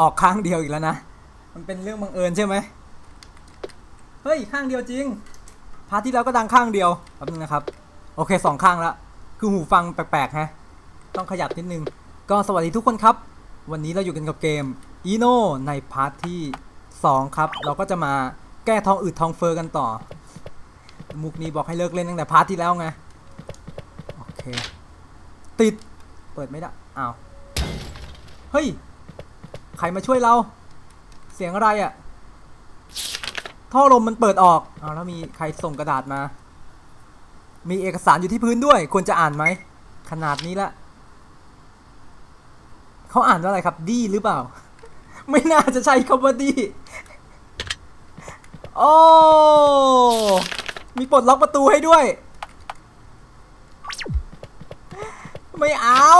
ออกข้างเดียวอีกแล้วนะ มันเป็นเรื่องบังเอิญใช่ไหมเฮ้ยข้างเดียวจริง พาร์ทที่แล้วก็ดังข้างเดียวแป๊บนึงนะครับ โอเคสองข้างละคือหูฟังแปลกๆฮะ ต้องขยับนิดนึง ก็สวัสดีทุกคนครับ วันนี้เราอยู่กันกับเกม e n o ในพาร์ทที่ 2 ครับ เราก็จะมาแก้ท้องอืดท้องเฟอ้อกันต่อ มุกนี้บอกให้เลิกเล่นตั้งแต่พาร์ทที่แล้วไง โอเค ติด เปิดไม่ได้ อ้าว เฮ้ย ใครมาช่วยเรา เสียงอะไรอะ่ะ ท่อลมมันเปิดออกอ้าแล้วมีใครส่งกระดาษมา มีเอกสารอยู่ที่พื้นด้วย ควรจะอ่านไหม ขนาดนี้ละ เขาอ่านว่าอะไรครับ ดีหรือเปล่า ไม่น่าจะใช่คำว่าดี โอ้ มีปลดล็อกประตูให้ด้วย ไม่เอา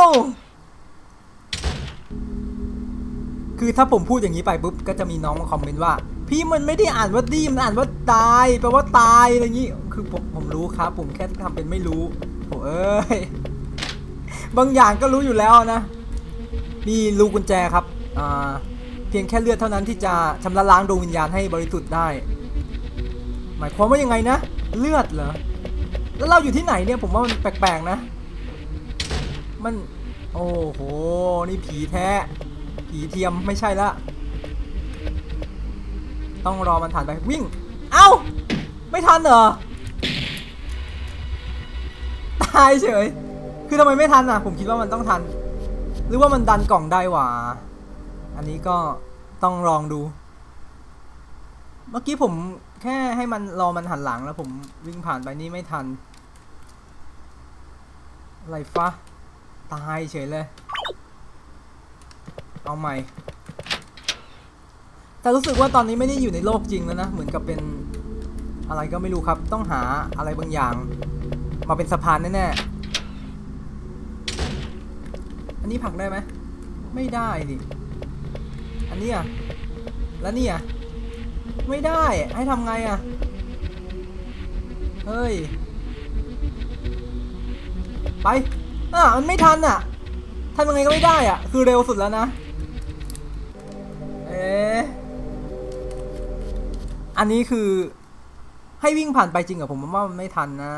คือถ้าผมพูดอย่างนี้ไปปุ๊บก็จะมีน้องมาคอมเมนต์ว่า พี่มันไม่ได้อ่านว่าดีมันอ่านว่าตายแปลว่าตายอะไรอย่างนี้ คือผมผมรู้ครับ ผมแค่ทำเป็นไม่รู้โอ้เอ้ยบางอย่างก็รู้อยู่แล้วนะนี่ลูกกุญแจครับอ่าเพียงแค่เลือดเท่านั้นที่จะชำระล้างดวงวิญญาณให้บริสุทธิ์ได้ หมายความว่ายังไงนะ เลือดเหรอแล้วเราอยู่ที่ไหนเนี่ยผมว่ามันแปลกๆนะ มัน โอ้โห นี่ผีแท้ ผีเทียมไม่ใช่ละ ต้องรอมันผ่านไปวิ่ง เอ้า ไม่ทันเหรอ ตายเฉย คือทำไมไม่ทันอะ ผมคิดว่ามันต้องทัน หรือว่ามันดันกล่องได้หว่า อันนี้ก็ต้องลองดู เมื่อกี้ผมแค่ให้มันรอมันหันหลังแล้วผมวิ่งผ่านไปนี่ไม่ทัน อะไรฟะตายเฉยเลย เอาใหม่ แต่รู้สึกว่าตอนนี้ไม่ได้อยู่ในโลกจริงแล้วนะ เหมือนกับเป็นอะไรก็ไม่รู้ครับ ต้องหาอะไรบางอย่าง มาเป็นสะพานแน่ๆ อันนี้ผักได้ไหม ไม่ได้ดิ อันนี้อะ แล้วนี่อะ ไม่ได้ ให้ทำไงอะ เฮ้ย ไป อะ มันไม่ทันอะทำยังไงก็ไม่ได้อะ คือเร็วสุดแล้วนะ เอ๊ะอันนี้คือให้วิ่งผ่านไปจริงเหรอผมว่ามันไม่ทันนะ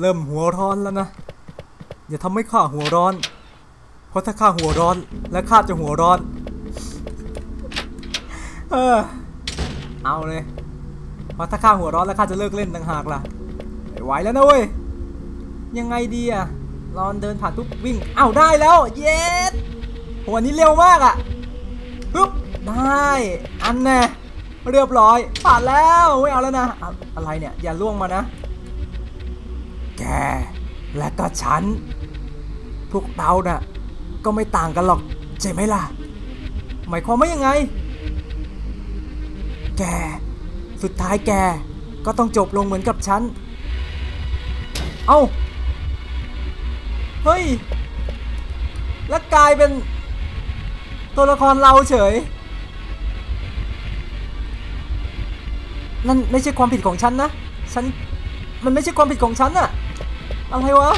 เริ่มหัวร้อนแล้วนะ อย่าทำให้ข้าหัวร้อน เพราะถ้าข้าหัวร้อนและข้าจะหัวร้อน เออเอาเลย เพราะถ้าข้าหัวร้อนแล้วข้าจะเลิกเล่นต่างหากล่ะไม่ไหวแล้วนะเว้ย ยังไงดีอะรอนเดินผ่านปุ๊บวิ่งเอ้าได้แล้ว เย็ดหัวนี้เร็วมากอะ ปึ๊บได้อันแน่เรียบร้อยผ่านแล้วไม่เอาแล้วนะอะอะไรเนี่ย อย่าล่วงมานะ แกและก็ฉัน พวกเราน่ะ ก็ไม่ต่างกันหรอกใช่ไหมล่ะ หมายความว่ายังไง แก สุดท้ายแกก็ต้องจบลงเหมือนกับฉัน เอ้า เฮ้ย แล้วกลายเป็น ตัวละครเราเฉย นั่นไม่ใช่ความผิดของฉันนะ ฉัน มันไม่ใช่ความผิดของฉันอะอะไรวะ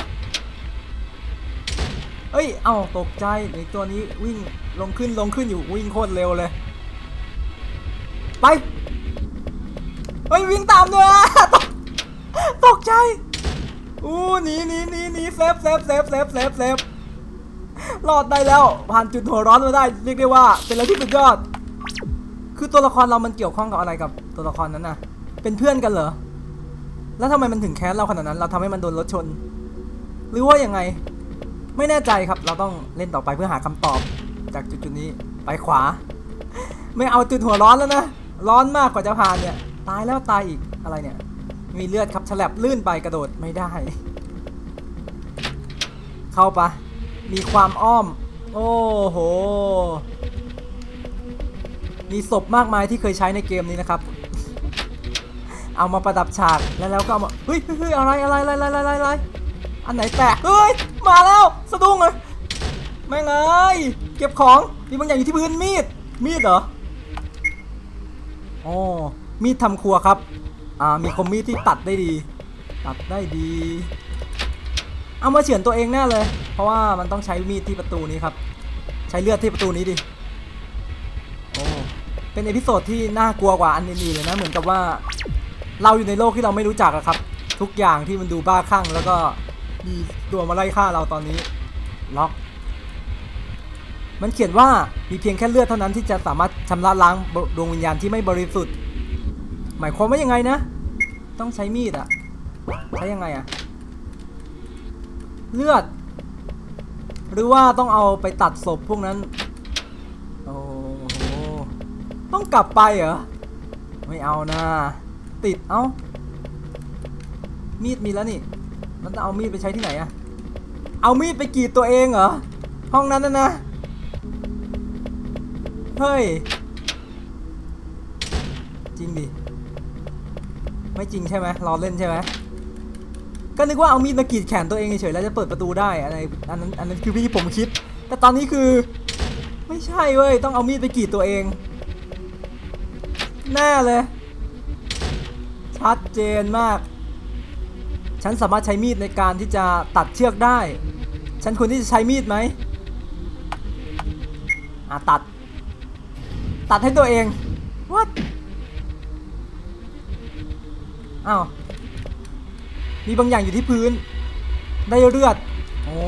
เอ้ย เอ้าตกใจไอตัวนี้วิ่งลงขึ้นลงขึ้นอยู่วิ่งโคตรเร็วเลย ไป เฮ้ย วิ่งตามด้วยอะตกตกใจอู้หนีหนีหนีหนีเซฟเซฟเซฟเซฟเซฟเซฟ รอดได้แล้ว ผ่านจุดหัวร้อนมาได้ เรียกได้ว่า เป็นอะไรที่สุดยอด คือตัวละครเรามันเกี่ยวข้องกับอะไรกับตัวละครนั้นน่ะ เป็นเพื่อนกันเหรอ แล้วทำไมมันถึงแค้นเราขนาดนั้น เราทำให้มันโดนรถชน หรือว่ายังไง ไม่แน่ใจครับ เราต้องเล่นต่อไปเพื่อหาคำตอบ จากจุดจุดนี้ไปขวา ไม่เอาจุดหัวร้อนแล้วนะ ร้อนมากกว่าจะผ่านเนี่ย ตายแล้วตายอีก อะไรเนี่ย มีเลือดครับฉลับลื่นไปกระโดดไม่ได้ เข้าไปะ มีความอ้อม โอ้โห มีศพมากมายที่เคยใช้ในเกมนี้นะครับ เอามาประดับฉากแล้วแล้วก็เอามาเฮ้ยเฮ้ยเฮ้ยอะไรอะไรอะไรอะไรอะไรอะไรอันไหนแตกเฮ้ยมาแล้วสะดุ้งเลยแม่งเอ้ยเก็บของมีบางอย่างอยู่ที่พื้นมีดมีดเหรออ๋อมีดทำครัวครับอ่ามีคมมีดที่ตัดได้ดี ตัดได้ดี เอามาเฉือนตัวเองแน่เลย เพราะว่ามันต้องใช้มีดที่ประตูนี้ครับ ใช้เลือดที่ประตูนี้ดิโอ้เป็นเอพิโซดที่น่ากลัวกว่าอันอื่นๆเลยนะเหมือนกับว่า เราอยู่ในโลกที่เราไม่รู้จักอะครับ ทุกอย่างที่มันดูบ้าคลั่งแล้วก็มีตัวมาไล่ฆ่าเราตอนนี้ล็อก มันเขียนว่ามีเพียงแค่เลือดเท่านั้นที่จะสามารถชำระล้างดวงวิญญาณที่ไม่บริสุทธิ์ หมายความว่ายังไงนะ ต้องใช้มีดอะใช้ยังไงอะ เลือด หรือว่าต้องเอาไปตัดศพพวกนั้น โอ้โห ต้องกลับไปเหรอ ไม่เอานะ ติด เอ้า มีดมีแล้วนี่ มันจะเอามีดไปใช้ที่ไหนอะเอามีดไปกรีดตัวเองเหรอ ห้องนั้นนะนะ เฮ้ย จริงดิ ไม่จริงใช่ไหมรอเล่นใช่ไหม ก็นึกว่าเอามีดมากรีดแขนตัวเองเฉยๆแล้วจะเปิดประตูได้อะไรอันนั้นอันนั้นคือวิธีผมคิด แต่ตอนนี้คือ ไม่ใช่เว้ยต้องเอามีดไปกรีดตัวเอง แน่เลย ชัดเจนมาก ฉันสามารถใช้มีดในการที่จะตัดเชือกได้ ฉันควรที่จะใช้มีดไหมอะตัด ตัดให้ตัวเอง what อ้าว มีบางอย่างอยู่ที่พื้น ได้เลือด โอ้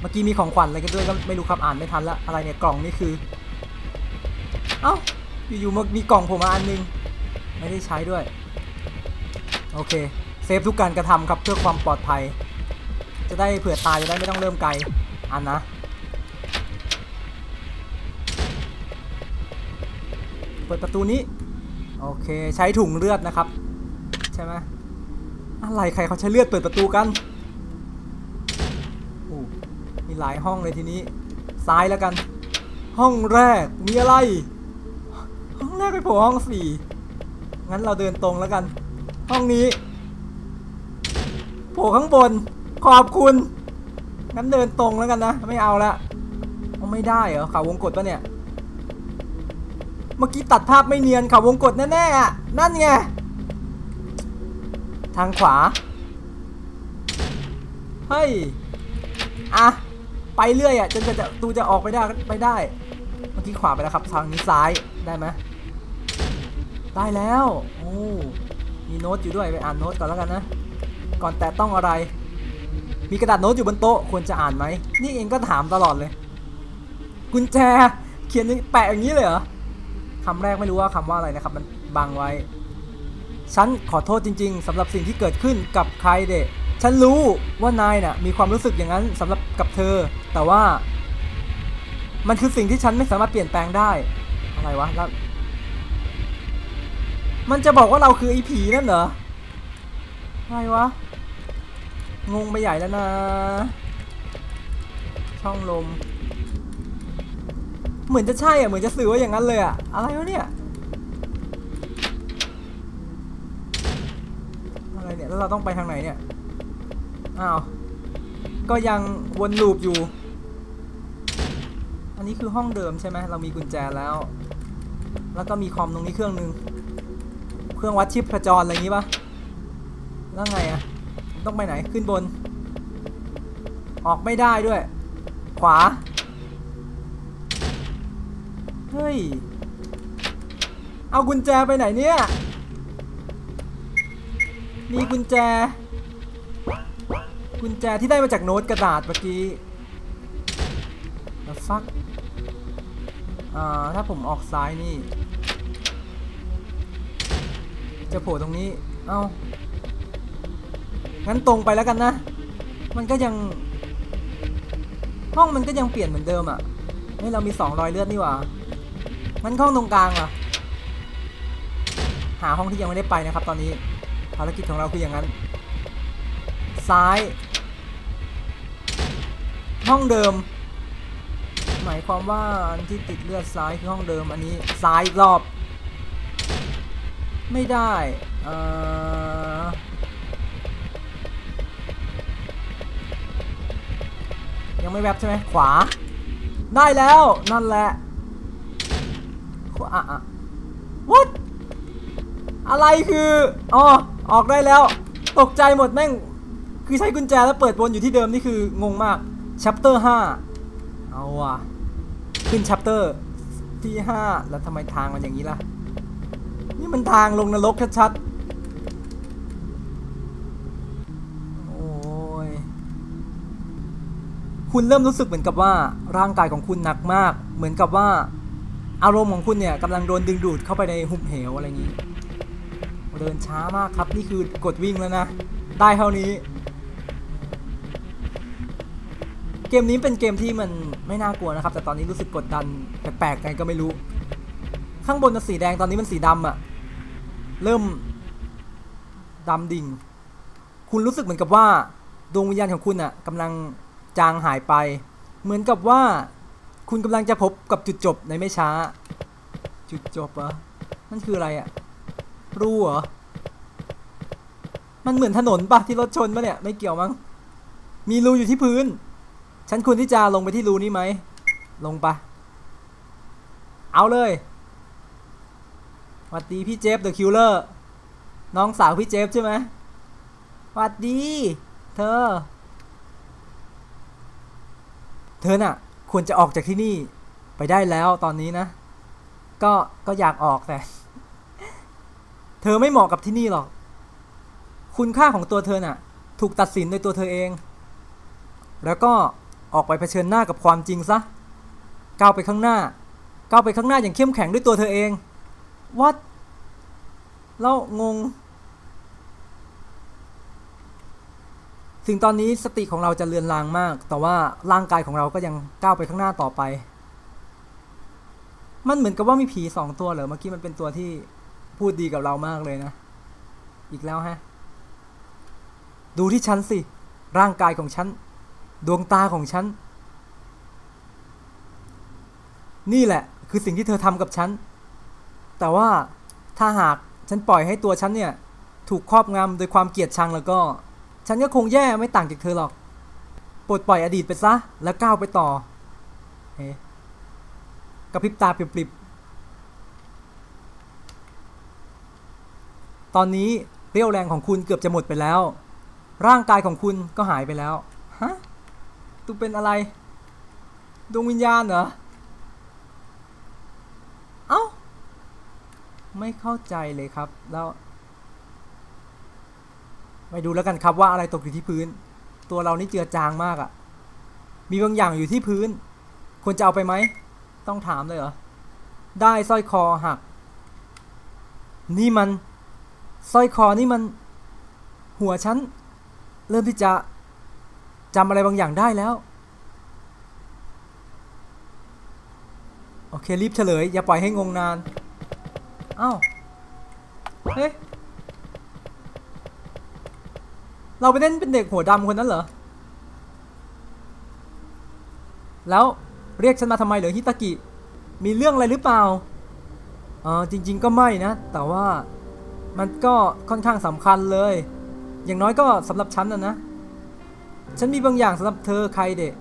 เมื่อกี้มีของขวัญอะไรกันด้วยก็ไม่รู้ครับอ่านไม่ทันละ อะไรเนี่ยกล่องนี่คือ เอ้า อยู่ๆมามีกล่องผมมาอันนึง ไม่ได้ใช้ด้วย โอเค เซฟทุกการกระทำครับเพื่อความปลอดภัย จะได้เผื่อตายจะได้ไม่ต้องเริ่มไกล อันนะเปิดประตูนี้ โอเค ใช้ถุงเลือดนะครับ ใช่ไหม อะไรใครเขาใช้เลือดเปิดประตูกันโอ้มีหลายห้องเลยทีนี้ ซ้ายแล้วกัน ห้องแรกมีอะไร ห้องแรกไปโผล่ห้องสี่งั้นเราเดินตรงแล้วกัน ห้องนี้โผล่ข้างบน ขอบคุณ งั้นเดินตรงแล้วกันนะ ไม่เอาละเอาไม่ได้เหรอเขาวงกดปะเนี่ย เมื่อกี้ตัดภาพไม่เนียนเขาวงกดแน่ๆอะนั่นไง ทางขวา เฮ้ย อะ ไปเรื่อยอะ จนจะตูจะออกไปได้ไปได้ เมื่อกี้ขวาไปแล้วครับ ทางนี้ซ้าย ได้ไหมได้แล้ว โอ้ มีโน้ตอยู่ด้วย ไปอ่านโน้ตก่อนแล้วกันนะ ก่อนแต่ต้องอะไร มีกระดาษโน้ตอยู่บนโต๊ะ ควรจะอ่านไหม นี่เองก็ถามตลอดเลย กุญแจ เขียนแปะอย่างนี้เลยเหรอคำแรกไม่รู้ว่าคำว่าอะไรนะครับ มันบังไว้ ฉันขอโทษจริง ๆสำหรับสิ่งที่เกิดขึ้นกับใครเดะฉันรู้ว่านายน่ะมีความรู้สึกอย่างนั้นสำหรับกับเธอ แต่ว่า มันคือสิ่งที่ฉันไม่สามารถเปลี่ยนแปลงได้ อะไรวะแล้วมันจะบอกว่าเราคือไอ้ผีนั่นเหรออะไรวะ งงไปใหญ่แล้วนะ ช่องลม เหมือนจะใช่อะเหมือนจะสื่อว่าอย่างนั้นเลยอะ อะไรวะเนี่ย อะไรเนี่ย แล้วเราต้องไปทางไหนเนี่ย อ้าว ก็ยังวนลูปอยู่ อันนี้คือห้องเดิมใช่ไหม เรามีกุญแจแล้ว แล้วก็มีคอมตรงนี้เครื่องหนึ่งเครื่องวัดชิปประจรอะไรอย่างงี้ปะแล้วไงอะต้องไปไหน ขึ้นบน ออกไม่ได้ด้วย ขวา เฮ้ย เอากุญแจไปไหนเนี่ย มีกุญแจ กุญแจที่ได้มาจากโน้ตกระดาษเมื่อกี้ The fuck อ่าถ้าผมออกซ้ายนี่ จะโผล่ตรงนี้ เอ้า งั้นตรงไปแล้วกันนะ มันก็ยัง ห้องมันก็ยังเปลี่ยนเหมือนเดิมอะเฮ้ยเรามีสองรอยเลือดนี่หว่างั้นห้องตรงกลางอะ หาห้องที่ยังไม่ได้ไปนะครับตอนนี้ารกิจของเราคืออย่างนั้น ซ้าย ห้องเดิม หมายความว่าอันที่ติดเลือดซ้ายคือห้องเดิมอันนี้ซ้ายรอบ ไม่ได้อ่อยังไม่แวบใช่ไหมขวา ได้แล้วนั่นแหละขวาอะอะ what อะไรคือ อ๋อ ออกได้แล้ว ตกใจหมดแม่ง คือใช้กุญแจแล้วเปิดวนอยู่ที่เดิมนี่คืองงมาก chapter 5เอาว่ะ ขึ้น chapter ที่ห้าแล้วทำไมทางมันอย่างนี้ล่ะ นี่มันทางลงนรกชัดๆโอ้ยคุณเริ่มรู้สึกเหมือนกับว่าร่างกายของคุณหนักมาก เหมือนกับว่าอารมณ์ของคุณเนี่ยกำลังโดนดึงดูดเข้าไปในหุบเหวอะไรอย่างนี้ เดินช้ามากครับ นี่คือกดวิ่งแล้วนะ ได้เท่านี้ เกมนี้เป็นเกมที่มันไม่น่ากลัวนะครับ แต่ตอนนี้รู้สึกกดดันแปลกๆไงก็ไม่รู้ ข้างบนมันสีแดงตอนนี้มันสีดำอะเริ่มดำดิ่ง คุณรู้สึกเหมือนกับว่าดวงวิญญาณของคุณอะกำลังจางหายไป เหมือนกับว่าคุณกำลังจะพบกับจุดจบในไม่ช้า จุดจบเหรอนั่นคืออะไรอะ รูเหรอ มันเหมือนถนนปะที่รถชนปะเนี่ย ไม่เกี่ยวมั้ง มีรูอยู่ที่พื้น ฉันควรที่จะลงไปที่รูนี้ไหม ลงปะเอาเลยหวัดดีพี่เจฟเดอะคิลเลอร์ น้องสาวพี่เจฟใช่ไหมหวัดดี เธอ เธอน่ะ ควรจะออกจากที่นี่ไปได้แล้วตอนนี้นะ ก็ ก็อยากออกแต่ เธอไม่เหมาะกับที่นี่หรอก คุณค่าของตัวเธอน่ะ ถูกตัดสินโดยตัวเธอเอง แล้วก็ออกไปเผชิญหน้ากับความจริงซะ ก้าวไปข้างหน้า ก้าวไปข้างหน้าอย่างเข้มแข็งด้วยตัวเธอเองวัดแล้วงงสิ่งตอนนี้สติของเราจะเลือนลางมาก แต่ว่าร่างกายของเราก็ยังก้าวไปข้างหน้าต่อไป มันเหมือนกับว่ามีผีสองตัวเหรอ เมื่อกี้มันเป็นตัวที่ พูดดีกับเรามากเลยนะ อีกแล้วฮะ ดูที่ฉันสิ ร่างกายของฉัน ดวงตาของฉัน นี่แหละ คือสิ่งที่เธอทำกับฉัน แต่ว่าถ้าหากฉันปล่อยให้ตัวฉันเนี่ย ถูกครอบงำโดยความเกลียดชังแล้วก็ ฉันก็คงแย่ไม่ต่างจากเธอหรอก ปลดปล่อยอดีตไปซะ แล้วก้าวไปต่อ เฮ้กระพริบตาปริบ ตอนนี้เรี่ยวแรงของคุณเกือบจะหมดไปแล้ว ร่างกายของคุณก็หายไปแล้ว ฮะตูเป็นอะไร ดวงวิญญาณเหรอ เอ้า ไม่เข้าใจเลยครับ แล้ว ไปดูแล้วกันครับว่าอะไรตกอยู่ที่พื้น ตัวเรานี่เจือจางมากอะ่ะ มีบางอย่างอยู่ที่พื้น ควรจะเอาไปไหม ต้องถามเลยเหรอ ได้สร้อยคอหัก นี่มัน สร้อยคอนี่มันหัวฉัน เริ่มที่จะจำอะไรบางอย่างได้แล้ว โอเค รีบเฉลย อย่าปล่อยให้งงนานเอ้าเฮ้ยเราไปเล่นเป็นเด็กหัวดำคนนั้นเหรอ แล้วเรียกฉันมาทำไมเหรอฮิตากิ มีเรื่องอะไรหรือเปล่าเออจริง ๆ ก็ไม่นะ แต่ว่า มันก็ค่อนข้างสำคัญเลย อย่างน้อยก็สำหรับฉันนะนะ ฉันมีบางอย่างสำหรับเธอใครเดะ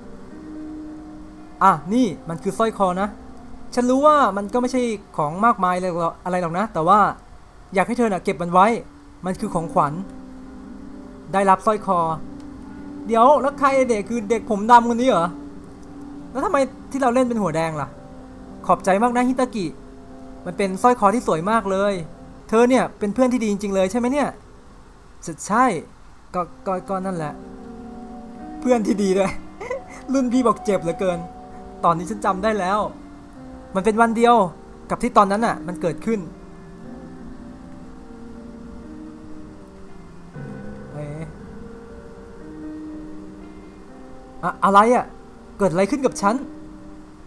อะนี่มันคือสร้อยคอนะ ฉันรู้ว่ามันก็ไม่ใช่ของมากมายอะไรหรอกนะ แต่ว่าอยากให้เธอน่ะเก็บมันไว้ มันคือของขวัญ ได้รับสร้อยคอ เดี๋ยวแล้วใครเด็กคือเด็กผมดำคนนี้เหรอ แล้วทำไมที่เราเล่นเป็นหัวแดงล่ะ ขอบใจมากนะฮิตากิ มันเป็นสร้อยคอที่สวยมากเลย เธอเนี่ยเป็นเพื่อนที่ดีจริง ๆ เลยใช่ไหมเนี่ยใช่ก็ก็ก็นั่นแหละ เพื่อนที่ดีด้วยรุ่นพี่บอกเจ็บเหลือเกิน ตอนนี้ฉันจำได้แล้ว มันเป็นวันเดียวกับที่ตอนนั้นอะ มันเกิดขึ้นเอ๊ะอะอะไรอะ เกิดอะไรขึ้นกับฉัน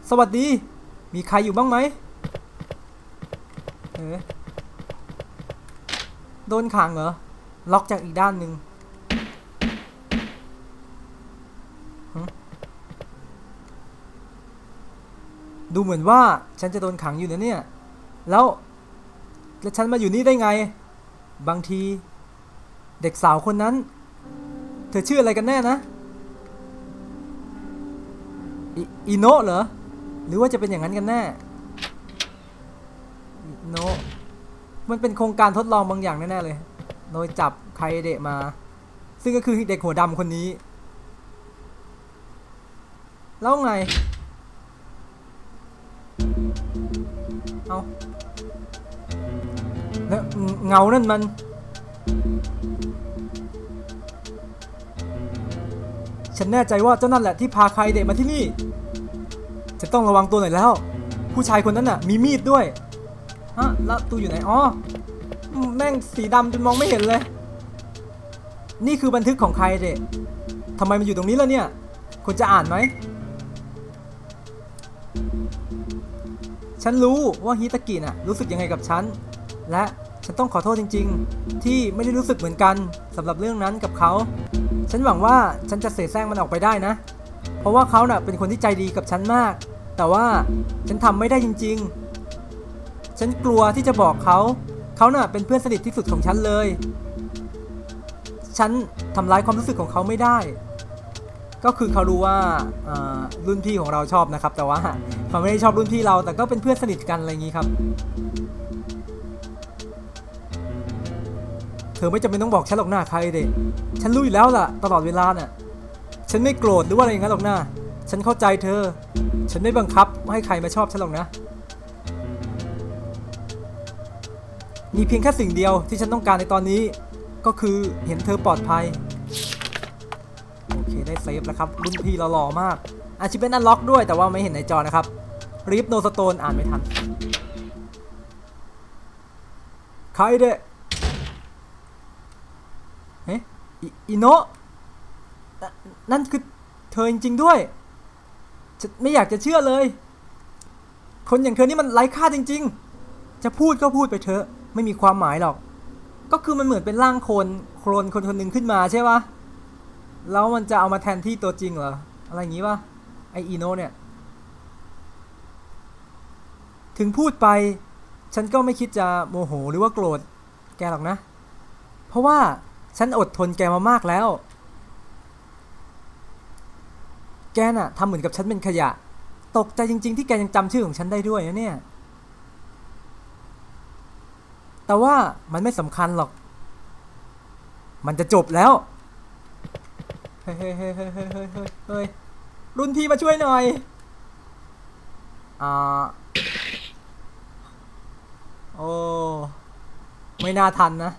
สวัสดี มีใครอยู่บ้างไหมเอ โดนขังเหรอ ล็อกจากอีกด้านหนึ่งดูเหมือนว่าฉันจะโดนขังอยู่นะเนี่ย แล้วแล้วฉันมาอยู่นี่ได้ไง บางที เด็กสาวคนนั้น เธอชื่ออะไรกันแน่นะออิโนะเหรอ หรือว่าจะเป็นอย่างนั้นกันแน่ อิโนะ มันเป็นโครงการทดลองบางอย่างแน่ๆเลย โดยจับใครเดะมา ซึ่งก็คือเด็กหัวดำคนนี้ แล้วไง เอาเงานั่นมัน ฉันแน่ใจว่าเจ้านั่นแหละที่พาใครเด็กมาที่นี่ จะต้องระวังตัวหน่อยแล้ว ผู้ชายคนนั้นน่ะ มีมีดด้วย ฮะแล้วตูอยู่ไหนอ๋อแม่งสีดำจนมองไม่เห็นเลย นี่คือบันทึกของใครเด็กทำไมมันอยู่ตรงนี้ล่ะเนี่ยคุณจะอ่านไหม ฉันรู้ว่าฮิตากิน่ะรู้สึกยังไงกับฉัน และฉันต้องขอโทษจริง ๆ ที่ไม่ได้รู้สึกเหมือนกันสำหรับเรื่องนั้นกับเขา ฉันหวังว่าฉันจะเสแสร้งมันออกไปได้นะ เพราะว่าเขาน่ะเป็นคนที่ใจดีกับฉันมาก แต่ว่าฉันทำไม่ได้จริง ๆ ฉันกลัวที่จะบอกเขา เขาน่ะเป็นเพื่อนสนิทที่สุดของฉันเลย ฉันทำร้ายความรู้สึกของเขาไม่ได้ ก็คือเขารู้ว่าอ่ารุ่นพี่ของเราชอบนะครับ แต่ว่าเขาไม่ได้ชอบรุ่นพี่เรา แต่ก็เป็นเพื่อนสนิทกันอะไรอย่างนี้ครับ เธอไม่จำเป็นต้องบอกฉันหรอกหน้าใครเด็กฉันรู้อยู่แล้วล่ะ ตลอดเวลาน่ะ ฉันไม่โกรธหรือว่าอะไรอย่างนั้นหรอกนะฉันเข้าใจเธอ ฉันไม่บังคับให้ใครมาชอบฉันหรอกนะ มีเพียงแค่สิ่งเดียวที่ฉันต้องการในตอนนี้ ก็คือเห็นเธอปลอดภัย โอเคได้เซฟแล้วครับ รุ่นพี่เราหล่อมาก อาชีพเป็นอันล็อกด้วยแต่ว่าไม่เห็นในจอนะครับรีฟโนสโตนอ่านไม่ทัน ใครเดะเฮ้ยอิโนะนั่นคือเธอจริงๆด้วย ไม่อยากจะเชื่อเลย คนอย่างเธอนี่มันไร้ค่าจริง ๆ จะพูดก็พูดไปเถอะ ไม่มีความหมายหรอก ก็คือมันเหมือนเป็นร่างคนโคลนคนคนหนึ่งขึ้นมาใช่ปะแล้วมันจะเอามาแทนที่ตัวจริงเหรอ อะไรอย่างงี้ปะไออีโนเนี่ย ถึงพูดไป ฉันก็ไม่คิดจะโมโหหรือว่าโกรธแกหรอกนะ เพราะว่าฉันอดทนแกมามากแล้ว แกน่ะทำเหมือนกับฉันเป็นขยะ ตกใจจริง ๆ ที่แกยังจำชื่อของฉันได้ด้วยนะเนี่ย แต่ว่ามันไม่สำคัญหรอก มันจะจบแล้ว เฮ้ยเฮ้ยเฮ้ยเฮ้ยเฮ้ยเฮ้ยเฮ้ยเฮ้ยรุ่นพี่มาช่วยหน่อย อ่า โอ้ ไม่น่าทันนะ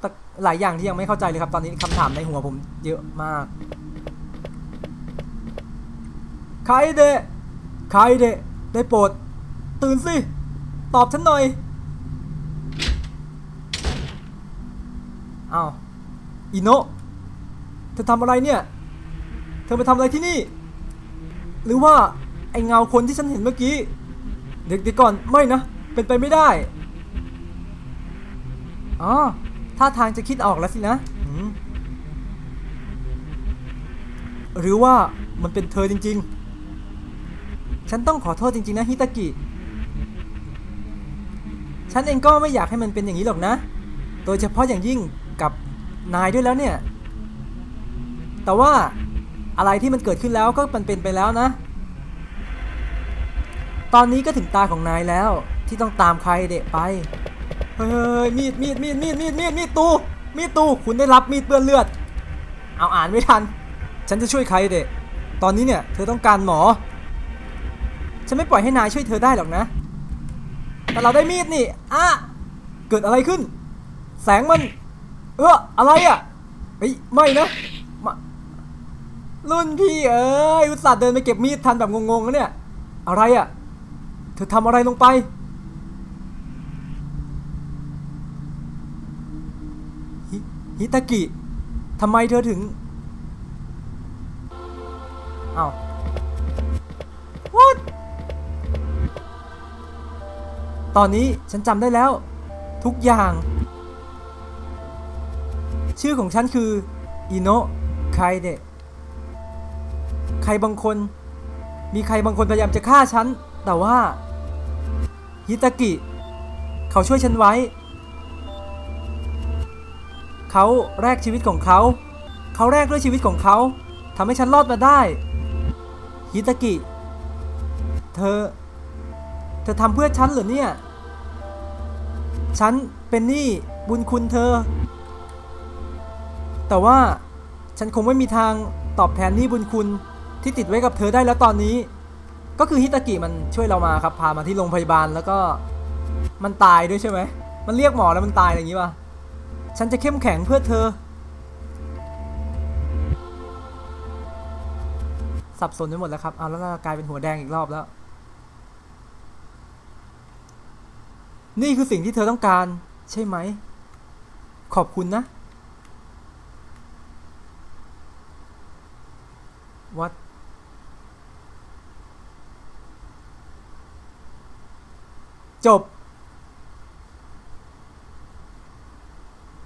แต่หลายอย่างที่ยังไม่เข้าใจเลยครับ ตอนนี้คำถามในหัวผมเยอะมาก ใครเดะใครเดะได้โปรด ตื่นสิ ตอบฉันหน่อย อ้าวอิโนะเธอทำอะไรเนี่ย เธอมาทำอะไรที่นี่ หรือว่าไอเงาคนที่ฉันเห็นเมื่อกี้ เด็กๆก่อนไม่นะ เป็นไปไม่ได้อ๋อท่าทางจะคิดออกแล้วสินะ หรือว่ามันเป็นเธอจริง ๆ ฉันต้องขอโทษจริง ๆ นะฮิตากิ ฉันเองก็ไม่อยากให้มันเป็นอย่างนี้หรอกนะ โดยเฉพาะอย่างยิ่ง นายด้วยแล้วเนี่ย แต่ว่าอะไรที่มันเกิดขึ้นแล้วก็มันเป็นไปแล้วนะ ตอนนี้ก็ถึงตาของนายแล้วที่ต้องตามใครเดะไป เฮ้ยมีดมีดมีดมีดมีดมีดมีดตู มีดตู คุณได้รับมีดเปื้อนเลือด เอาอ่านไม่ทัน ฉันจะช่วยใครเดะตอนนี้เนี่ยเธอต้องการหมอ ฉันไม่ปล่อยให้นายช่วยเธอได้หรอกนะ แต่เราได้มีดนี่อะเกิดอะไรขึ้น แสงมัน เอออะไรอะเฮ้ยไม่นะมารุ่นพี่เอ้ยอุตส่าห์เดินไปเก็บมีดทันแบบงงๆนะเนี่ยอะไรอะ เธอทำอะไรลงไปฮิตากิทำไมเธอถึงอ้าว What ตอนนี้ฉันจำได้แล้ว ทุกอย่าง ชื่อของฉันคืออิโนะไคเดะใครบางคน มีใครบางคนพยายามจะฆ่าฉัน แต่ว่าฮิตากิ เขาช่วยฉันไว้ เขาแลกชีวิตของเขา เขาแลกด้วยชีวิตของเขาทำให้ฉันรอดมาได้ฮิตากิ เธอ เธอทำเพื่อฉันเหรอเนี่ย ฉันเป็นหนี้บุญคุณเธอ แต่ว่าฉันคงไม่มีทางตอบแทนหนี้บุญคุณที่ติดไว้กับเธอได้แล้วตอนนี้ ก็คือฮิตากิมันช่วยเรามาครับพามาที่โรงพยาบาลแล้วก็มันตายด้วยใช่ไหมมันเรียกหมอแล้วมันตายอะไรอย่างงี้ป่ะฉันจะเข้มแข็งเพื่อเธอ สับสนไปหมดแล้วครับเอาแล้วกลายเป็นหัวแดงอีกรอบแล้ว นี่คือสิ่งที่เธอต้องการ ใช่ไหม ขอบคุณนะ วัดจบ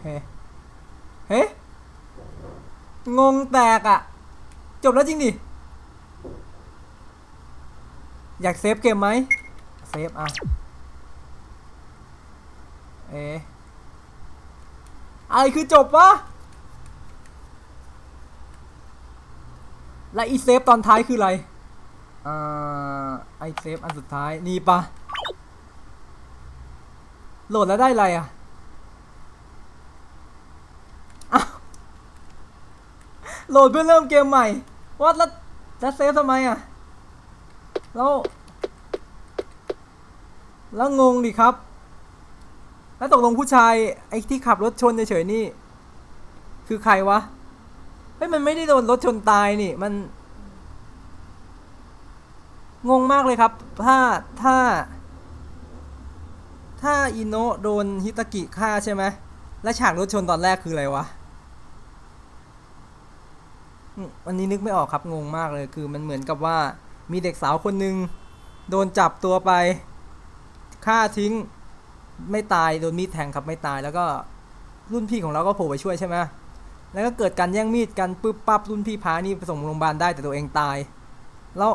เฮ้เฮ้งงแตกอะจบแล้วจริงดิ อยากเซฟเกมไหม เซฟอะ เอ๊ะอะไรคือจบวะ และอีเซฟตอนท้ายคืออะไรอ่าไอเซฟอันสุดท้ายนี่ปะโหลดแล้วได้อะไรอะโหลดเพื่อเริ่มเกมใหม่วัดแล้วแล้วเซฟทำไมอะ แล้ว แล้วงงดิครับ แล้วตกลงผู้ชายไอ้ที่ขับรถชนเฉยๆนี่ คือใครวะ ฮ้ยมันไม่ได้โดนรถชนตายนี่มัน งงมากเลยครับ ถ้าถ้า ถ้าอิโนะโดนฮิตากิฆ่าใช่ไหมและฉากรถชนตอนแรกคืออะไรวะอันนี้นึกไม่ออกครับงงมากเลยคือมันเหมือนกับว่ามีเด็กสาวคนหนึ่งโดนจับตัวไปฆ่าทิ้งไม่ตายโดนมีดแทงครับไม่ตายแล้วก็รุ่นพี่ของเราก็โผล่ไปช่วยใช่ไหม แล้วก็เกิดการแย่งมีดกันปึ๊บปั๊บรุ่นพี่พานี่ไปส่งโรงพยาบาลได้แต่ตัวเองตาย แล้ว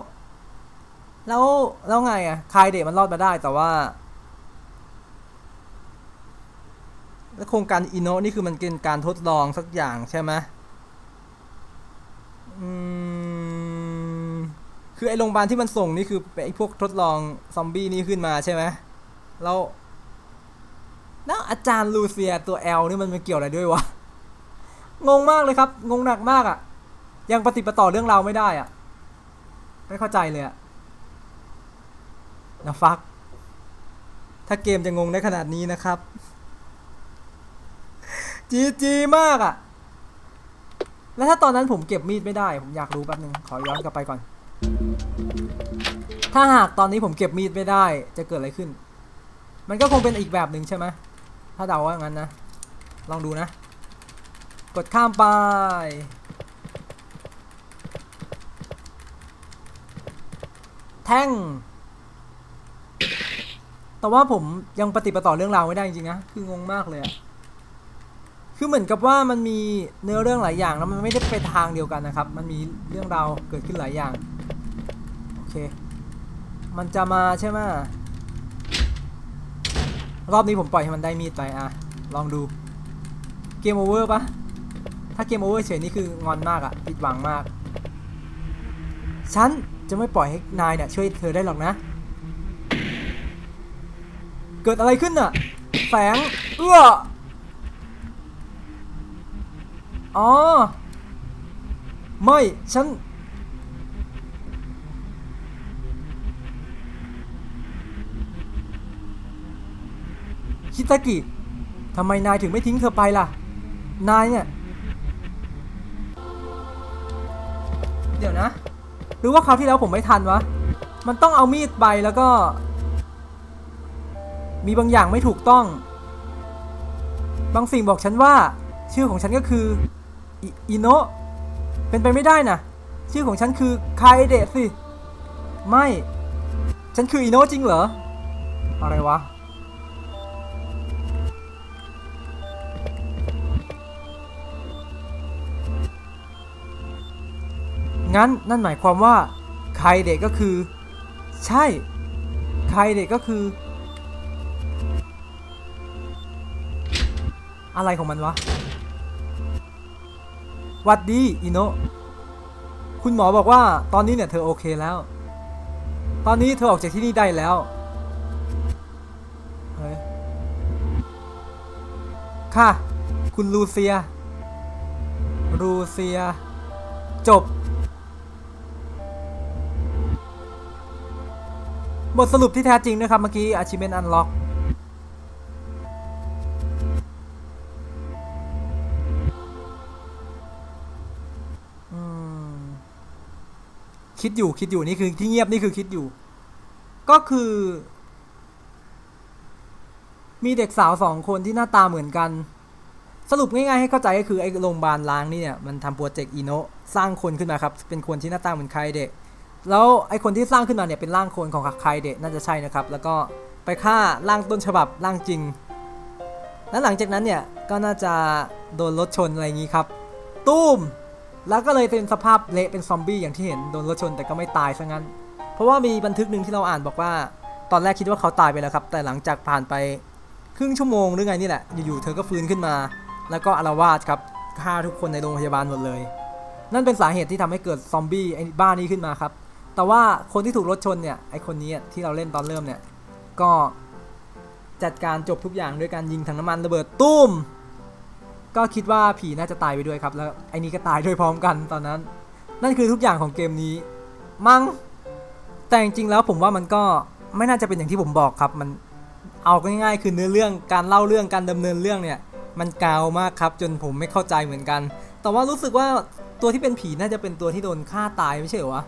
แล้วแล้วไงอะคายเดมันรอดมาได้แต่ว่า แล้วโครงการอินโนนี่คือมันเป็นการทดลองสักอย่างใช่ไหมอืมคือไอ้โรงพยาบาลที่มันส่งนี่คือไอ้พวกทดลองซอมบี้นี่ขึ้นมาใช่ไหมแล้วแล้วอาจารย์ลูเซียตัวแอลนี่มันมาเกี่ยวอะไรด้วยวะ งงมากเลยครับ งงหนักมากอะ่ะ ยังปฏิปต่อเรื่องราวไม่ได้อะ่ะ ไม่เข้าใจเลยอะ่ะนะฟัก ถ้าเกมจะงงได้ขนาดนี้นะครับ จีจีมากอะ่ะ แล้วถ้าตอนนั้นผมเก็บมีดไม่ได้ ผมอยากรู้แป๊บนึง ขอย้อนกลับไปก่อน ถ้าหากตอนนี้ผมเก็บมีดไม่ได้ จะเกิดอะไรขึ้น มันก็คงเป็นอีกแบบหนึ่งใช่ไหมถ้าเดาว่างั้นนะ ลองดูนะ กดข้ามไป แท่ง แต่ว่าผมยังปฏิปต่อเรื่องราวไม่ได้จริงๆนะ คืองงมากเลยอะคือเหมือนกับว่ามันมีเนื้อเรื่องหลายอย่างแล้วมันไม่ได้ไปทางเดียวกันนะครับ มันมีเรื่องราวเกิดขึ้นหลายอย่าง โอเค มันจะมาใช่ไหมรอบนี้ผมปล่อยให้มันได้มีดไปอะลองดู เกมโอเวอร์ปะ ถ้าเกมโอเวอร์เฉยนี่คืองอนมากอะผิดหวังมาก ฉันจะไม่ปล่อยให้นายเนี่ยช่วยเธอได้หรอกนะ เกิดอะไรขึ้นน่ะ แสง เอื้ออ๋อ ไม่ ฉัน คิตากิทำไมนายถึงไม่ทิ้งเธอไปล่ะ นายเนี่ย ดี๋ยวนะ หรือว่าคราวที่แล้วผมไม่ทันวะ มันต้องเอามีดไปแล้วก็ มีบางอย่างไม่ถูกต้อง บางสิ่งบอกฉันว่า ชื่อของฉันก็คืออิอิโนะเป็นไปไม่ได้นะชื่อของฉันคือคาเอเดะสิ ไม่ ฉันคืออิโนะจริงเหรอ อะไรวะ งั้นนั่นหมายความว่าไคเดะก็คือ ใช่ไคเดะก็คือ อะไรของมันวะหวัดดีอิโนคุณหมอบอกว่าตอนนี้เนี่ยเธอโอเคแล้ว ตอนนี้เธอออกจากที่นี่ได้แล้วเฮ้ยค่ะ คุณลูเซียลูเซีย จบ บทสรุปที่แท้จริงนะครับเมื่อกี้ achievement unlock อืมคิดอยู่คิดอยู่นี่คือที่เงียบนี่คือคิดอยู่ ก็คือ มีเด็กสาวสองคนที่หน้าตาเหมือนกัน สรุปง่ายๆให้เข้าใจก็คือไอ้โรงพยาบาลล้างนี่เนี่ยมันทำโปรเจกต์อีโนสร้างคนขึ้นมาครับ เป็นคนที่หน้าตาเหมือนใครเด็ก แล้วไอคนที่สร้างขึ้นมาเนี่ยเป็นร่างคนของใครเด็กน่าจะใช่นะครับ แล้วก็ไปฆ่าร่างต้นฉบับร่างจริง แล้วหลังจากนั้นเนี่ยก็น่าจะโดนรถชนอะไรอย่างนี้ครับตุ้มแล้วก็เลยเป็นสภาพเละเป็นซอมบี้อย่างที่เห็นโดนรถชนแต่ก็ไม่ตายซะงั้น เพราะว่ามีบันทึกหนึ่งที่เราอ่านบอกว่า ตอนแรกคิดว่าเขาตายไปแล้วครับ แต่หลังจากผ่านไปครึ่งชั่วโมงหรือไงนี่แหละ อยู่ๆเธอก็ฟื้นขึ้นมา แล้วก็อารวาสครับฆ่าทุกคนในโรงพยาบาลหมดเลย นั่นเป็นสาเหตุที่ทำให้เกิดซอมบี้ไอ้บ้านนี้ขึ้นมาครับ แต่ว่าคนที่ถูกรถชนเนี่ยไอคนนี้ที่เราเล่นตอนเริ่มเนี่ยก็จัดการจบทุกอย่างด้วยการยิงถังน้ำมันระเบิดตุ้ม ก็คิดว่าผีน่าจะตายไปด้วยครับ แล้วไอ้นี้ก็ตายด้วยพร้อมกันตอนนั้น นั่นคือทุกอย่างของเกมนี้ มั้งแต่จริงๆแล้วผมว่ามันก็ไม่น่าจะเป็นอย่างที่ผมบอกครับ มันเอาง่ายๆ คือเนื้อเรื่องการเล่าเรื่องการดำเนินเรื่องเนี่ย มันกาวมากครับ จนผมไม่เข้าใจเหมือนกัน แต่ว่ารู้สึกว่าตัวที่เป็นผีน่าจะเป็นตัวที่โดนฆ่าตายไม่ใช่เหรอวะ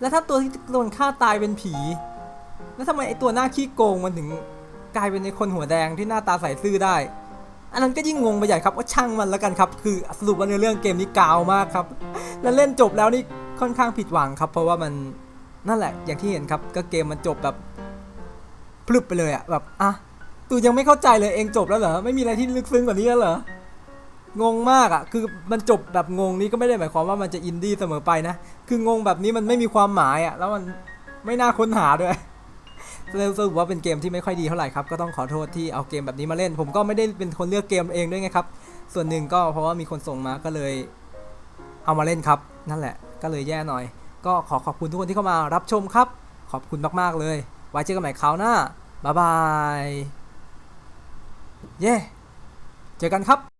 แล้วถ้าตัวที่โดนฆ่าตายเป็นผี แล้วทำไมไอตัวหน้าขี้โกงมันถึงกลายเป็นในคนหัวแดงที่หน้าตาใสซื่อได้ อันนั้นก็ยิ่งงงไปใหญ่ครับว่าช่างมันแล้วกันครับ คือสรุปว่าในเรื่องเกมนี้กาวมากครับ แล้วเล่นจบแล้วนี่ค่อนข้างผิดหวังครับ เพราะว่ามันนั่นแหละ อย่างที่เห็นครับก็เกมมันจบแบบพลึบไปเลยอะแบบอะตูยังไม่เข้าใจเลยเองจบแล้วเหรอไม่มีอะไรที่ลึกซึ้งกว่านี้แล้วเหรองงมากอะคือมันจบแบบงงนี้ก็ไม่ได้หมายความว่ามันจะอินดี้เสมอไปนะ คืองงแบบนี้มันไม่มีความหมายอะแล้วมันไม่น่าค้นหาด้วยเลยสรุปว่าเป็นเกมที่ไม่ค่อยดีเท่าไหร่ครับ ก็ต้องขอโทษที่เอาเกมแบบนี้มาเล่น ผมก็ไม่ได้เป็นคนเลือกเกมเองด้วยไงครับ ส่วนหนึ่งก็เพราะว่ามีคนส่งมาก็เลย เอามาเล่นครับ นั่นแหละ ก็เลยแย่หน่อย ก็ขอขอบคุณทุกคนที่เข้ามารับชมครับ ขอบคุณมากๆเลย ไว้เจอกันใหม่คราวหน้าบ๊ายบาย เย้ เจอกันครับ